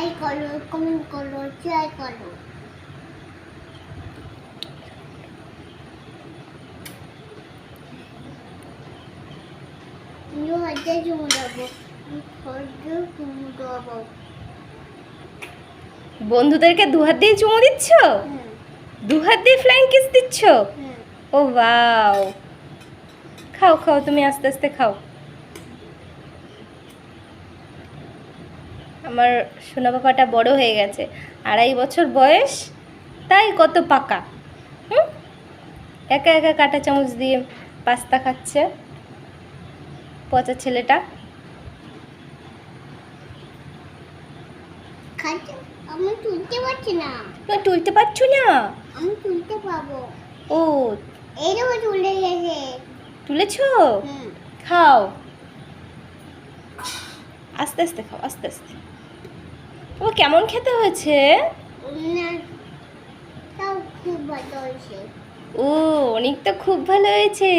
Like করো comment করো share করো দেবো। হাতে চুমু দেবো। বন্ধুদেরকে দু হাত দিয়ে চুমু দিচ্ছ? হুম দু হাত দিয়ে ফ্লাইং কিস দিচ্ছ? হুম ও বাও খাও খাও তুমি আস্তে আস্তে খাও। আমার সোনা পাপাটা বড় হয়ে গেছে। আড়াই বছর বয়স তাই কত পাকা। হুম? একা একা কাঁটা চামচ দিয়ে পাস্তা খাচ্ছে পচা ছেলেটা। আমি তুলতে পারছি না। তুলতে পারছ না? আমি তুলতে পারব। ও। এই তুলে গেছে। তুলেছো? খাও। আস্তে আস্তে খাও আস্তে আস্তে। ও কেমন খেতে হয়েছে? ও অনেক তো খুব ভালো হয়েছে।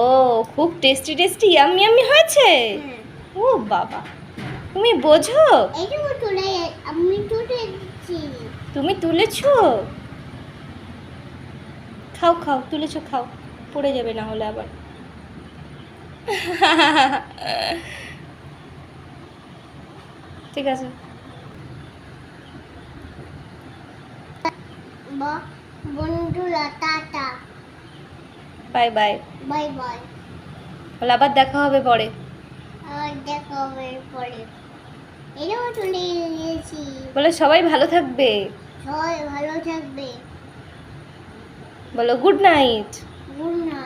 ও খুব টেস্টি টেস্টি ইয়াম্মি ইয়াম্মি হয়েছে? ও বাবা। তুমি বোঝো? তুমি তুলেছো? খাও খাও তুলেছো খাও। পড়ে যাবে না হলে আবার। ঠিক আছে। বা বন্ধুরা tata bye bye. Bye bye. বলে আবার দেখা হবে পরে। দেখা হবে পরে। এই দেখো তুলে বলে সবাই ভালো থাকবে। সবাই ভালো থাকবে। বলো গুড নাইট। Good night.